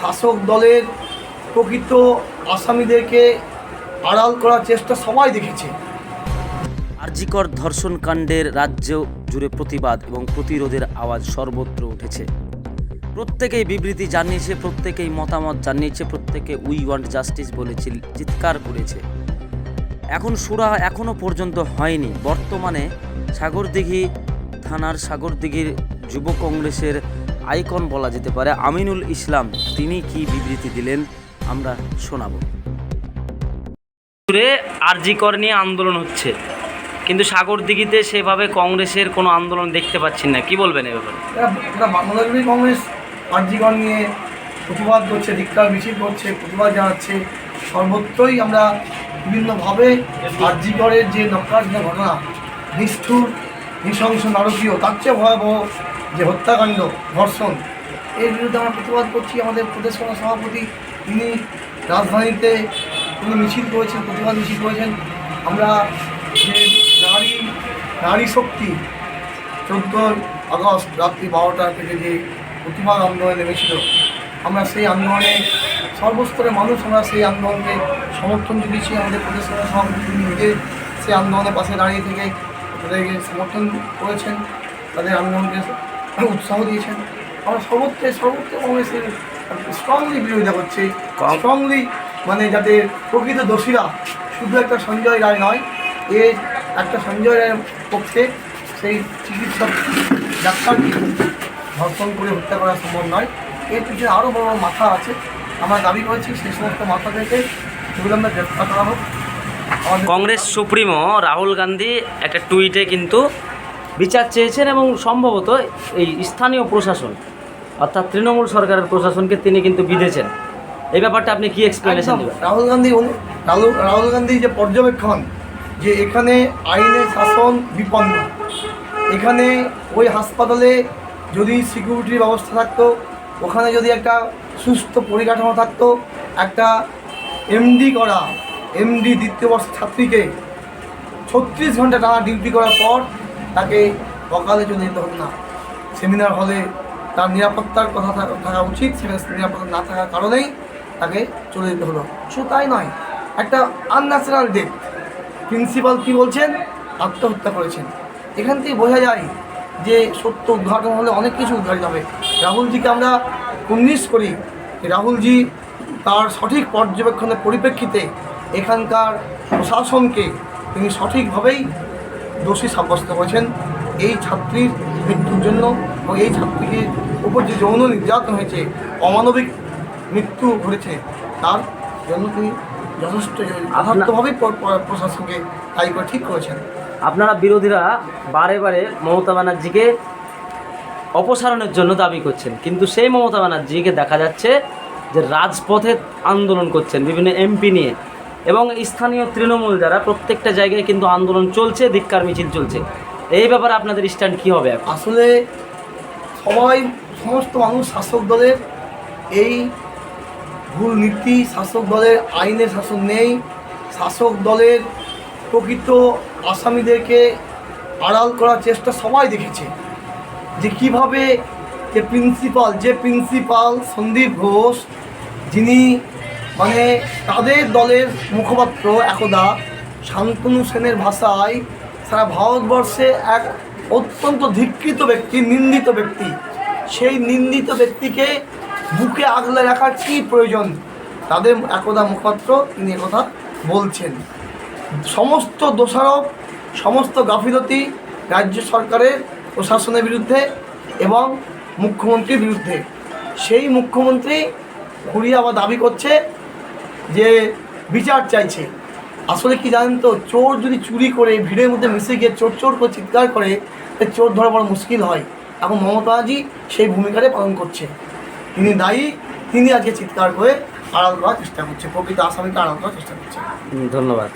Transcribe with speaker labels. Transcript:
Speaker 1: শাসক দলের প্রকৃত আসামিদেরকে আড়াল করার চেষ্টা সবাই দেখেছে।
Speaker 2: আরজিকর ধর্ষণ কাণ্ডের রাজ্য জুড়ে প্রতিবাদ এবং প্রতিরোধের আওয়াজ সর্বত্র উঠেছে। প্রত্যেকেই বিবৃতি জানিয়েছে, প্রত্যেকেই মতামত জানিয়েছে, প্রত্যেকে উই ওয়ান্ট জাস্টিস বলেছিল চিৎকার করেছে। এখন সুরা এখনও পর্যন্ত হয়নি। বর্তমানে সাগরদিঘি থানার সাগরদিঘির যুব কংগ্রেসের আইকন বলা যেতে পারে আমিনুল ইসলাম। তিনি কি বিবৃতি দিলেন? আমরা শোনাবো। জুড়ে আরজিকর নিয়ে আন্দোলন হচ্ছে কিন্তু সাগর দিঘিতে সেভাবে কংগ্রেসের কোনো আন্দোলন দেখতে পাচ্ছি না। কি বলবেন এ ব্যাপারে?
Speaker 1: এরা বাংলাদেশ কংগ্রেস আর্জিগণ নিয়ে প্রতিবাদ করছে ধিক্কার মিছিল করছে প্রতিবাদ জানাচ্ছে। সর্বত্রই আমরা বিভিন্নভাবে আর্জিগড়ের যে নক্রাজনা ঘটনা নিষ্ঠুর নৃশংস নারকীয়, তার চেয়ে ভয়াবহ যে হত্যাকাণ্ড, ধর্ষণ, এর বিরুদ্ধে আমরা প্রতিবাদ করছি। আমাদের প্রদেশ সভাপতি, তিনি রাজধানীতে তিনি মিছিল করেছেন, প্রতিবাদ মিছিল করেছেন। আমরা যে নারী নারী শক্তি, চোদ্দোই আগস্ট রাত্রি বারোটা থেকে যে প্রতিবাদ আন্দোলনে নেমেছিল, আমরা সেই আন্দোলনে সর্বস্তরের মানুষ, আমরা সেই আন্দোলনকে সমর্থন জুগিয়েছি। আমাদের প্রদেশ সভাপতি, তিনি নিজে সেই আন্দোলনের পাশে দাঁড়িয়ে থেকে তাদেরকে সমর্থন করেছেন তাদের আন্দোলনকে উৎসাহ দিয়েছেন। আমরা সর্বত্রে সর্বত্র কংগ্রেসের স্ট্রংলি বিরোধিতা করছি। স্ট্রংলি মানে যাতে প্রকৃত দোষীরা শুধু একটা সঞ্জয় রায় নয় এ একটা সঞ্জয় রায়ের পক্ষে সেই চিকিৎসক ডাক্তারকে ধর্ষণ করে হত্যা করা সম্ভব নয়। এর পিছনে আরও বড় বড় মাথা আছে। আমরা দাবি করেছি সেই সমস্ত মাথা থেকে সেগুলো আমরা গ্রেপ্তার করা হোক।
Speaker 2: কংগ্রেস সুপ্রিমো রাহুল গান্ধী একটা টুইটে কিন্তু বিচার চেয়েছেন এবং সম্ভবত এই স্থানীয় প্রশাসন অর্থাৎ তৃণমূল সরকারের প্রশাসনকে তিনি কিন্তু বিধেছেন এই ব্যাপারটা আপনি কি এক্সপ্লেনেশন। দেবেন
Speaker 1: রাহুল গান্ধী রাহুল রাহুল গান্ধী যে পর্যবেক্ষণ যে এখানে আইনের শাসন বিপন্ন এখানে ওই হাসপাতালে যদি সিকিউরিটির ব্যবস্থা থাকতো ওখানে যদি একটা সুস্থ পরিকাঠামো থাকতো একটা এমডি করা এমডি দ্বিতীয় বর্ষের ছাত্রীকে ছত্রিশ ঘণ্টা টানা ডিউটি করার পর তাকে সকালে চলে যেতে হতো না। সেমিনার হলে তার নিরাপত্তার কথা থাকা থাকা উচিত, সেখানে নিরাপত্তা না থাকার কারণেই তাকে চলে যেতে হলো। শুধু তাই নয়, একটা আনন্যাচারাল ডেথ প্রিন্সিপাল কি বলছেন? আত্মহত্যা করেছেন। এখান থেকে বোঝা যায় যে সত্য উদ্ঘাটন হলে অনেক কিছু উদ্ঘাটিত হবে। রাহুলজিকে আমরা উন্নিশ করি। রাহুলজি তার সঠিক পর্যবেক্ষণের পরিপ্রেক্ষিতে এখানকার প্রশাসনকে তিনি সঠিকভাবেই দোষী সাব্যস্ত করেছেন। এই ছাত্রীর মৃত্যুর জন্য এবং এই ছাত্রীকে উপর যে যৌন নির্যাতন হয়েছে, অমানবিক মৃত্যু ঘটেছে, তার জন্য তিনি যথেষ্ট প্র- প্রশাসনকে দায়ী করে ঠিক করেছেন।
Speaker 2: আপনারা বিরোধীরা বারে বারে মমতা ব্যানার্জিকে অপসারণের জন্য দাবি করছেন, কিন্তু সেই মমতা ব্যানার্জিকে দেখা যাচ্ছে যে রাজপথে আন্দোলন করছেন বিভিন্ন এমপি নিয়ে। এবং স্থানীয় তৃণমূল যারা প্রত্যেকটা জায়গায় কিন্তু আন্দোলন চলছে, ধিক্কার মিছিল চলছে। এই ব্যাপারে আপনাদের স্ট্যান্ড কী হবে
Speaker 1: আসলে সবাই, সমস্ত মানুষ শাসক দলের, এই ভুল নীতি শাসক দলের, আইনের শাসন নেই। শাসক দলের প্রকৃত আসামিদেরকে আড়াল করার চেষ্টা সবাই দেখেছে। যে কীভাবে যে প্রিন্সিপাল যে প্রিন্সিপাল সন্দীপ ঘোষ, যিনি মানে তাদের দলের মুখপাত্র একদা শান্তনু সেনের ভাষায় সারা ভারতবর্ষে এক অত্যন্ত ধিকৃত ব্যক্তি, নিন্দিত ব্যক্তি। সেই নিন্দিত ব্যক্তিকে বুকে আগলে রাখার কী প্রয়োজন? তাদের একদা মুখপাত্র তিনি কথা বলছেন। সমস্ত দোষারোপ, সমস্ত গাফিলতি রাজ্য সরকারের প্রশাসনের বিরুদ্ধে এবং মুখ্যমন্ত্রীর বিরুদ্ধে। সেই মুখ্যমন্ত্রী ঘুরিয়ে আবার দাবি করছে যে বিচার চাইছে। আসলে কি জানেন তো, চোর যদি চুরি করে, ভিড়ের মধ্যে মিশে গিয়ে চোর চোর করে চিৎকার করে চোর ধরা বড় মুশকিল হয়। এখন মমতাজি সেই ভূমিকাটাই পালন করছে। তিনি দায়ী, তিনি আজকে চিৎকার করে আড়াল করার চেষ্টা করছে, প্রকৃত আসামিকে আড়াল করার চেষ্টা করছে।
Speaker 2: ধন্যবাদ।